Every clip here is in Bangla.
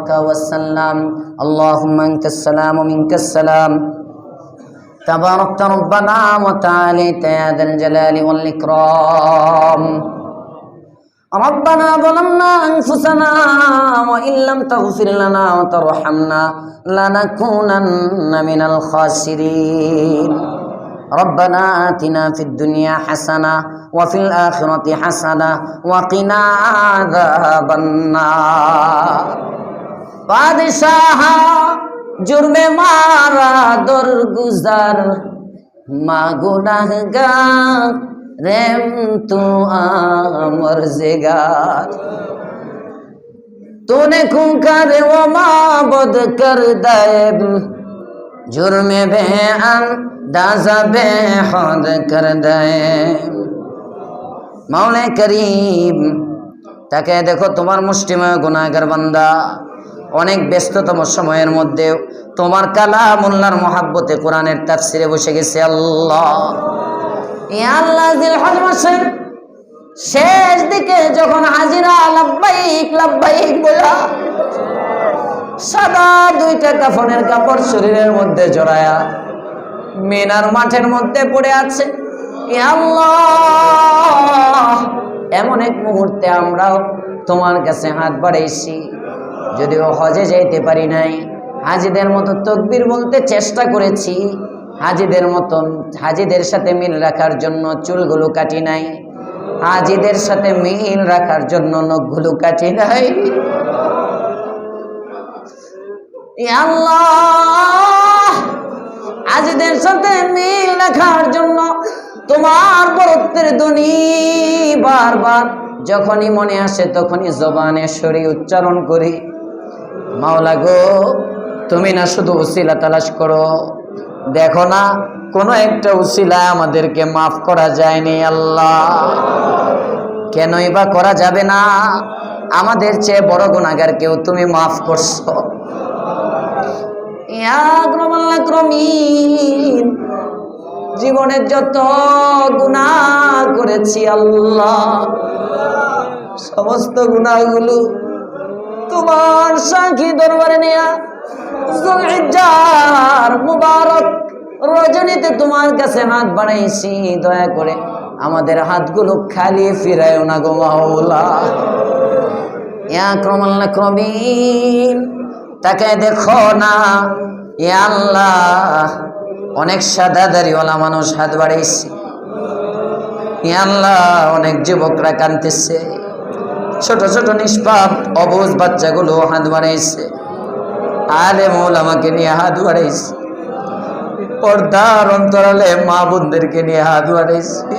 وبارك وسلم. اللهم انت السلام ومنك السلام. تباركت ربنا وتعاليت يا ذا الجلال والإكرام. ربنا ظلمنا أنفسنا وإن لم تغفر لنا وترحمنا لنكونن من الخاسرين. ربنا آتنا في الدنيا حسنة وفي الآخرة حسنة وقنا عذاب النار. বাদশাহ জুরমে মারা দরগুজার মা গুনাহগার রেম তু আমর জেগার तूने खून कर वो माबद कर दे जुर्म बेअन दाजा बेहद कर दे মাওলে করিম তাকে দেখো তোমার মুষ্টিময় গুনাহগার বান্দা অনেক ব্যস্ততম সময়ের মধ্যেও তোমার কালামুল্লার মহাব্বতে কোরআনের তাফসিরে বসে গেছে আল্লাহ। শেষ দিকে যখন হাজিরা লাব্বাইক লাব্বাইক বলা সাদা দুইটা কাফনের কাপড় শরীরের মধ্যে জড়ায়া মিনার মাঠের মধ্যে পড়ে আছে। এমন এক মুহূর্তে আমরাও তোমার কাছে হাত বাড়াইছি। যদিও হজে যাইতে পারি নাই, হাজিদের মতো তকবির বলতে চেষ্টা করেছি, হাজিদের মতন, হাজিদের সাথে মিল রাখার জন্য চুলগুলো কাটি নাই, হাজিদের সাথে মিল রাখার জন্য নখগুলো কাটি নাই। আল্লাহ, হাজিদের সাথে মিল রাখার জন্য তোমার বরত্বের ধ্বনি বারবার, যখনই মনে আসে তখনই জবানে শরীর উচ্চারণ করি। মাওলা গো, তুমি না শুধু উসিলা তালাশ করো। দেখো না, কোনো একটা উসিলা আমাদেরকে মাফ করা যায়নি, আল্লাহ। কেনই বা করা যাবে না? আমাদের চেয়ে বড় গুণাগারকেও তুমি মাফ করছ। জীবনের যত গুণা করেছি আল্লাহ, সমস্ত গুণাগুলো তোমার সাক্ষী দরবারে নেয়া মুবারক রজনীতে তোমার কাছে হাত বাড়াইছি দয়া করে আমাদের হাতগুলো খালি ফিরায়ও না গো মাওলা। তাকে দেখো না, ইয়া আল্লাহ, অনেক সাদা দাড়িওয়ালা মানুষ হাত বাড়াইছে। আল্লাহ, অনেক যুবকরা কানতেছে ছোট ছোট নিষ্পাপ অবুজ বাচ্চাগুলো হাত বাড়াইছে। আরে মৌল আমাকে নিয়ে হাত বাড়াইছে। পর্দার অন্তরালে মা বোনদেরকে নিয়ে হাত বাড়াইছে।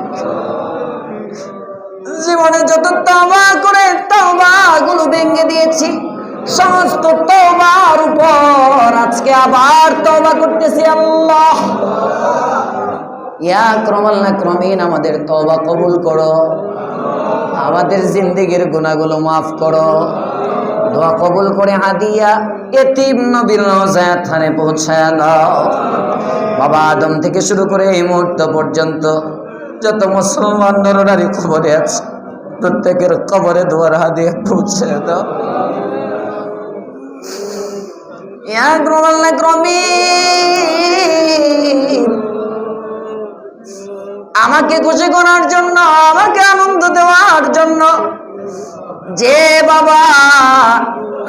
জীবনে যত তবা করে তবা গুলো ভেঙে দিয়েছি। সমস্ত তবার উপর আজকে আবার তবা করতেছি আল্লাহ। ইয়া ক্রমাল্লা ক্রমিন আমাদের তবা কবুল করো। আমাদের জিন্দিগির গুণাগুলো মাফ করো। দোয়া কবুল করে হাদিয়া এতিম নবীর রওজায় থানে পৌঁছায় দাও বাবা আদম থেকে শুরু করে এই মুহূর্ত পর্যন্ত যত মুসলমান নরনারী খবরে আছে, প্রত্যেকের কবরে দোয়ার হাদিয়া পৌঁছে দাও। ইয়া গ্রমাল্লা ক্রমিন আমাকে খুশি করার জন্য, আমাকে আনন্দ দেওয়ার জন্য। যে বাবা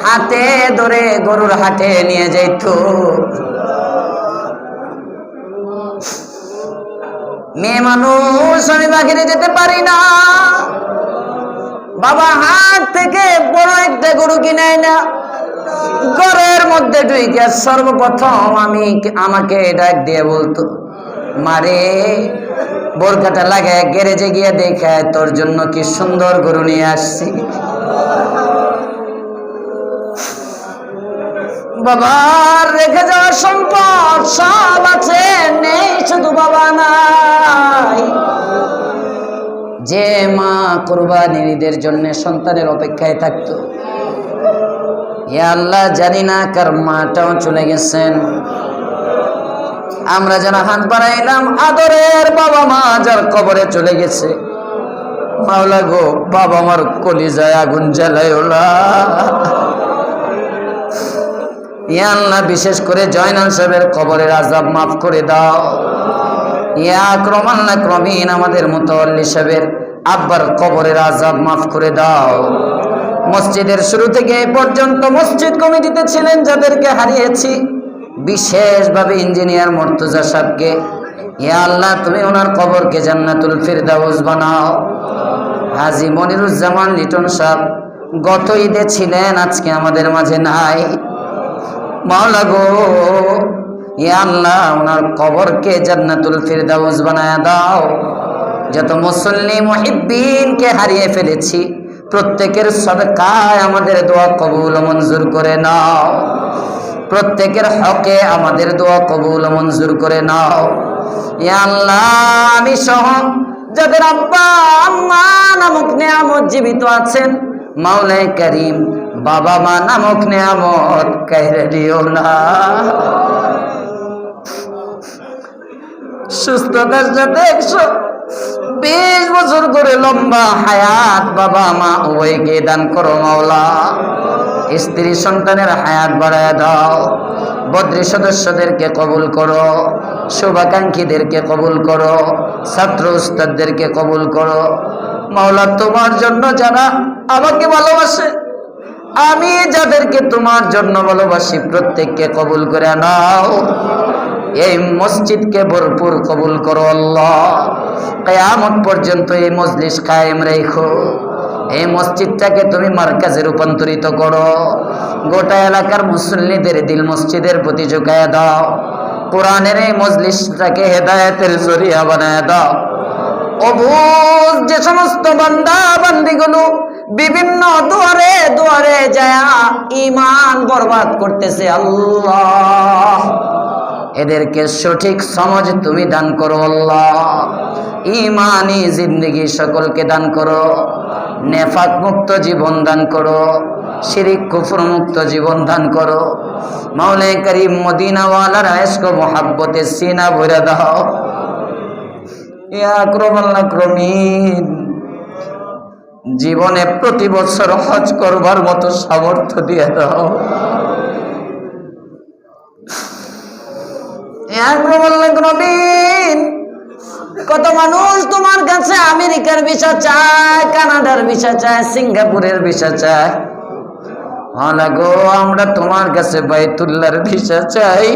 হাতে ধরে গরুর হাটে নিয়ে যাইত মেয়ে মানুষ, আমি বাঘিরে যেতে পারি না। বাবা হাট থেকে বড় একটা গরু কিনাই না ঘরের মধ্যে ঢুকে সর্বপ্রথম আমি আমাকে ডাক দিয়ে বলতো মারে। বোরকাটা লাগায় গ্যারেজে গিয়ে দেখে তোর জন্য কি সুন্দর গরু নিয়ে আসছি? বাবার রেখে যাওয়া সম্পদ সব আছে, নেই শুধু বাবা নাই। যে মা কোরবানির ঈদের জন্য সন্তানের অপেক্ষায় থাকতো। আল্লাহ জানি না কার মাটাও চলে গেছেন। আমরা যেন হাত বাড়াইলাম আদরের বাবা মা যার কবরে চলে গেছে। মাওলা গো, বাবা আমার কলিজায় আগুন জ্বালায় আল্লাহ, বিশেষ করে জয়নাল সাহেবের কবরের আজাব মাফ করে দাও। ইয়া ক্রমান্না ক্রমীণ আমাদের মুতল্লি সাহেবের আব্বার কবরের আজাব মাফ করে দাও। মসজিদের শুরু থেকে পর্যন্ত মসজিদ কমিটিতে ছিলেন যাদেরকে হারিয়েছি। বিশেষভাবে ইঞ্জিনিয়ার মর্তুজা সাহেবকে ইয়া আল্লাহ, তুমি ওনার কবরকে জান্নাতুল ফিরদাউস বানাও। হাজি মনিরুজ্জামান লিটন সাহেব, গত ঈদে ছিলেন, আজকে আমাদের মাঝে নাই। মাওলা গো ইয়া আল্লাহ, ওনার কবরকে জান্নাতুল ফিরদাউস বানায় দাও। যত মুসল্লি মুহিব্বিনকে হারিয়ে ফেলেছি, প্রত্যেকের সদকায় আমাদের দোয়া কবুল মঞ্জুর করে নাও। প্রত্যেকের হকে আমাদের দোয়া কবুল মঞ্জুর করে নাও। আল্লাহ, আমি সহ যাদের আব্বা, আম্মা নামক নিয়ামত জীবিত আছেন মাওলাই করিম, বাবা মা নামক নেয়ামত কাহিরে দিও না। সুস্থতার সাথে একশো বিশ বছর করে লম্বা হায়াত বাবা মা উভয়কে দান করো মাওলা। স্ত্রী সন্তানের হায়াত বাড়ায় দাও। বদ্রী সদস্যদেরকে কবুল করো। শুভাকাঙ্ক্ষীদেরকে কবুল করো। ছাত্র উস্তাদদেরকে কবুল করো। মাওলা, তোমার জন্য যারা আমাকে ভালোবাসে, আমি যাদেরকে তোমার জন্য ভালোবাসি, প্রত্যেককে কবুল করে নাও। এই মসজিদকে ভরপুর কবুল করো আল্লাহ। কেয়ামত পর্যন্ত এই মজলিস কায়েম রেখো। এই মসজিদটাকে তুমি মার্কাজে রূপান্তরিত করো। গোটা এলাকার মুসল্লিদের দিল মসজিদের প্রতি ঝুঁকায় দাও। কোরআনের এই মজলিসটাকে হেদায়েতের জরিয়া বানায় দাও। যে সমস্ত বান্দা বান্দিগুলো বিভিন্ন দুয়ারে দুয়ারে যায় ইমান বরবাদ করতেছে আল্লাহ। এদেরকে সঠিক সমাজ তুমি দান করো আল্লাহ। ইমানই জিন্দগি সকলকে দান করো। নেফাক মুক্ত জীবন দান করো, শিরিক কুফর মুক্ত জীবন দান করো। মাওলে করিম মদিনাওয়ালার আয়েস্ক মোহাব্বতে সিনা ভরে দাও। ইয়া ক্রমাল্লা ক্রমিন জীবনে প্রতি বছর হজ করবার মতো সামর্থ্য দিয়ে দাও। ইয়া ক্রমাল্লা ক্রমিন কত মানুষ তোমার কাছে আমেরিকার ভিসা চায়, কানাডার ভিসা চায়, সিঙ্গাপুরের ভিসা চায়? হলা গো, আমরা তোমার কাছে বাইতুল্লার ভিসা চাই।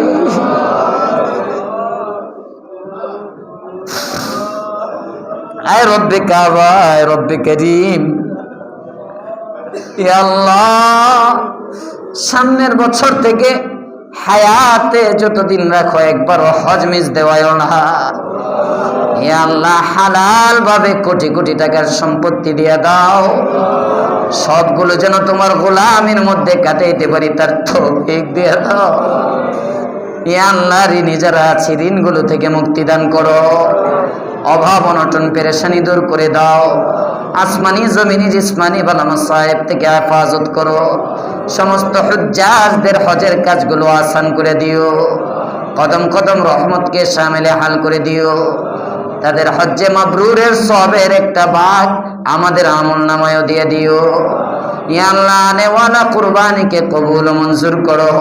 আয় রব্বে কাবা, আয় রব্বে করিম। আল্লাহ, সামনের বছর থেকে হায়াতে যতদিন রাখো একবার হজ মিস দেওয়ায় না। হে আল্লাহ হালাল ভাবে কোটি কোটি টাকার সম্পত্তি দিয়ে দাও। সবগুলো যেন তোমার গোলামের মধ্যে কাটাইতে পারি, তার তৌফিক দিয়ে দাও। হে আল্লাহ ঋণী যারা আছে, ঋণগুলো থেকে মুক্তি দান করো। অভাব অনটন পেরেশানি দূর করে দাও। আসমানি, জমিনি, জিসমানি বালামা সাহেব থেকে হেফাজত করো। সমস্ত হুজ্জাজদের হজের কাজগুলো আসান করে দিও। কদম কদম রহমতকে সামেলে হাল করে দিও। তাদের হজ্জে মাবরুরের সবের একটা ভাগ আমাদের আমল নামায়ও দিয়ে দিও। ইয়া কবুল মঞ্জুর করো।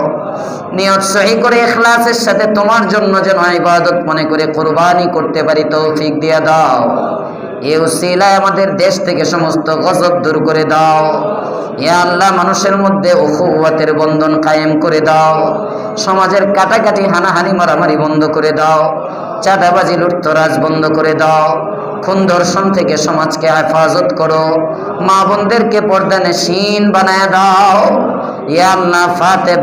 সহি করে সাথে তোমার জন্য যেন মনে করে কুরবানি করতে পারি দিয়ে দাও। এ আমাদের দেশ থেকে সমস্ত গজব দূর করে দাও। ইয়া আল্লাহ মানুষের মধ্যে উখুয়াতের বন্ধন কায়েম করে দাও। সমাজের কাটাকাটি হানাহানি মারামারি বন্ধ করে দাও। চাঁদাবাজি, লুটতরাজ বন্ধ করে দাও। খুন ধর্ষণ থেকে সমাজকে হেফাজত করো। মা বোনদেরকে পর্দানে সিন বানায় দাও। ইয়াল্লা ফাতে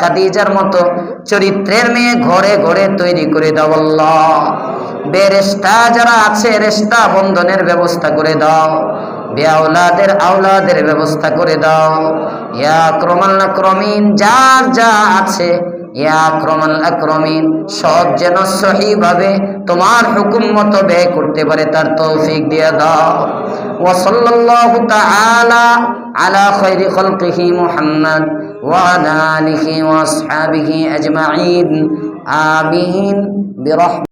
খাদিজার মতো চরিত্রের মেয়ে ঘরে ঘরে তৈরি করে দাও আল্লাহ। বেরেস্তা যারা আছে রেস্তা বন্ধনের ব্যবস্থা করে দাও বেআলাদের আওলাদের ব্যবস্থা করে দাও ইয়া ক্রমাল্লা ক্রমিন যার যা আছে ইয়া ক্রমাল আক্রমিন সব যেন সহিভাবে তোমার হুকুম মতো ব্যয় করতে পারে তার তৌফিক দিয়ে দাও ওসল্লাল্লাহু তাআলা আলা খাইরি খালকিহি মুহাম্মদ وعلى آله وأصحابه أجمعين آمين برحمة